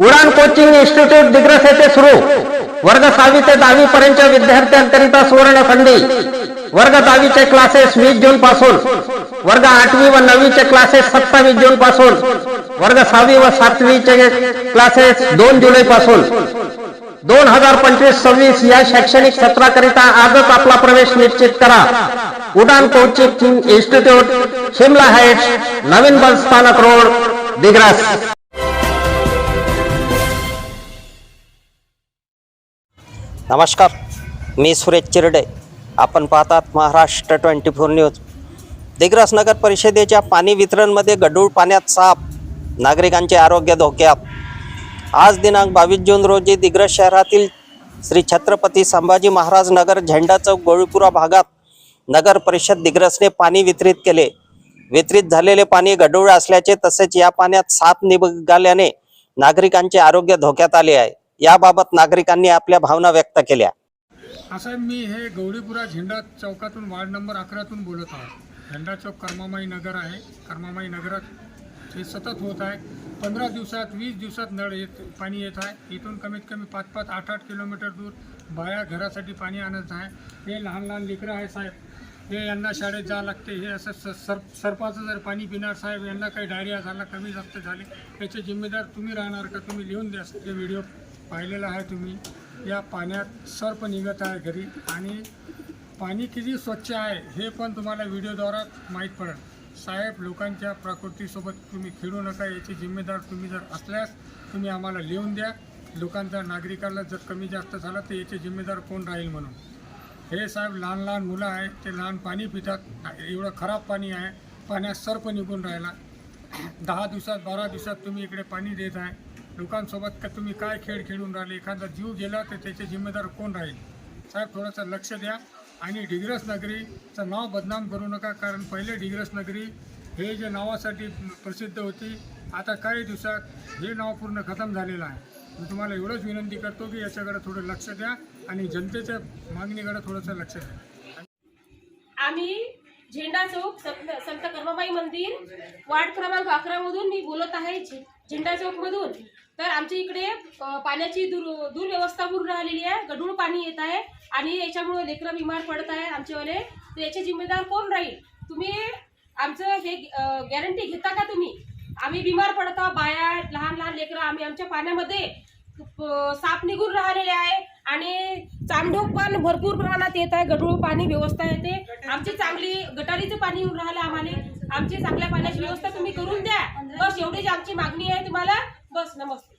उडान coaching institute Digras येथे सुरू वर्ग सहावी ते दहावी पर्यंतच्या विद्यार्थ्यांकरिता सुवर्ण संधी। वर्ग दहावीचे क्लासेस वीस जून पासून। वर्ग आठवी व नववीचे क्लासेस सत्तावीस जून पासून। वर्ग सहावी व सातवीचे क्लासेस दोन जुलै पासून। दोन हजार पंचवीस सव्वीस या शैक्षणिक सत्राकरिता आजच आपला प्रवेश निश्चित करा। Udaan coaching institute Shimla heights नवीन बस स्थानक रोड दिग्रस। नमस्कार मी सुरेश चिरडे. आपण पाहतात Maharashtra twenty four news. Digras नगर परिषदेच्या पाणी वितरणमध्ये गढूळ पाण्यात साप नागरिकांचे आरोग्य धोक्यात. आज दिनांक बावीस जून रोजी दिग्रस शहरातील श्री छत्रपती संभाजी महाराज नगर झेंडा चौक गोळीपुरा भागात नगर परिषद दिग्रसने पाणी वितरित केले. वितरित झालेले पाणी गढूळ असल्याचे तसेच या पाण्यात साप निघाल्याने नागरिकांचे आरोग्य धोक्यात आले आहे. याबाबत नागरिकांनी आपल्या भावना व्यक्त केल्या. असं मी हे गौरीपुरा झेंडा चौकातून वार्ड नंबर अकरातून बोलत आहोत. झेंडा चौक कर्मामाई नगर आहे. कर्मामाई नगरात हे सतत होत आहे. पंधरा दिवसात वीस दिवसात नळ येत पाणी येत आहे. इथून कमीत कमी पाच पाच आठ आठ किलोमीटर दूर बाया घरासाठी पाणी आणत आहे. हे लहान लहान लेकरं आहे साहेब. हे यांना शाळेत जावं लागते. हे असं स सर सरपाचं जर पाणी पिणार साहेब यांना काही डायरिया झाला कमी जास्त झाले याचे जिम्मेदार तुम्ही राहणार का? तुम्ही लिहून द्या. ते व्हिडिओ पाहिलेला आहे तुम्ही. या पाण्यात सर्प निघत आहे घरी आणि पाणी किती स्वच्छ आहे हे पण तुम्हाला व्हिडिओद्वारा माहीत पडेल. साहेब लोकांच्या प्रकृतीसोबत तुम्ही खेळू नका. याची जिम्मेदार तुम्ही जर असल्यास तुम्ही आम्हाला लिहून द्या. लोकांचा नागरिकाला जर कमी जास्त झाला तर याचे जिम्मेदार कोण राहील म्हणून? हे साहेब लहान लहान मुलं आहेत ते लहान पाणी पितात. एवढं खराब पाणी आहे. पाण्यात सर्प निघून राहिला. दहा दिवसात बारा दिवसात तुम्ही इकडे पाणी देत आहे. लोकांसोबत का तुम्ही काय खेळ खेळून राहिले? एखादा जीव गेला तर त्याचे जिम्मेदार कोण राहील? साहेब थोडंसं लक्ष द्या. आणि डिग्रस नगरीचं नाव बदनाम करू नका कारण पहिले डिग्रस नगरी हे जे नावासाठी प्रसिद्ध होती आता काही दिवसात हे नाव पूर्ण खतम झालेलं आहे. मी तुम्हाला एवढंच विनंती करतो की याच्याकडे थोडं लक्ष द्या आणि जनतेच्या मागणीकडे थोडंसं लक्ष द्या. आम्ही झेंडा चौक संत संत कर्माबाई मंदिर वार्ड क्रमांक अकरा मधून मी बोलत आहे झेंडा चौक मधून. तर आमच्या इकडे पाण्याची दुर दुर्व्यवस्था होऊन राहिलेली आहे गढूळ पाणी येत आहे आणि याच्यामुळे लेकरं बिमार पडत आहे आमच्यावाले. तर याचे जिम्मेदार कोण राहील? तुम्ही आमचं हे गॅरंटी घेता का तुम्ही? आम्ही बिमार पडतो बाया लहान लहान लेकरं आम्ही आमच्या पाण्यामध्ये साप निघून राहिलेले आहे आणि चांडोक पण भरपूर प्रमाणात येत आहे गढूळ पाणी व्यवस्था येते. आमची चांगली गटारीचं पाणी येऊन राहिलं आम्हाला. आमची चांगल्या पाण्याची व्यवस्था तुम्ही करून द्या. बस एवढीच आमची मागणी आहे तुम्हाला. बस नमस्ते.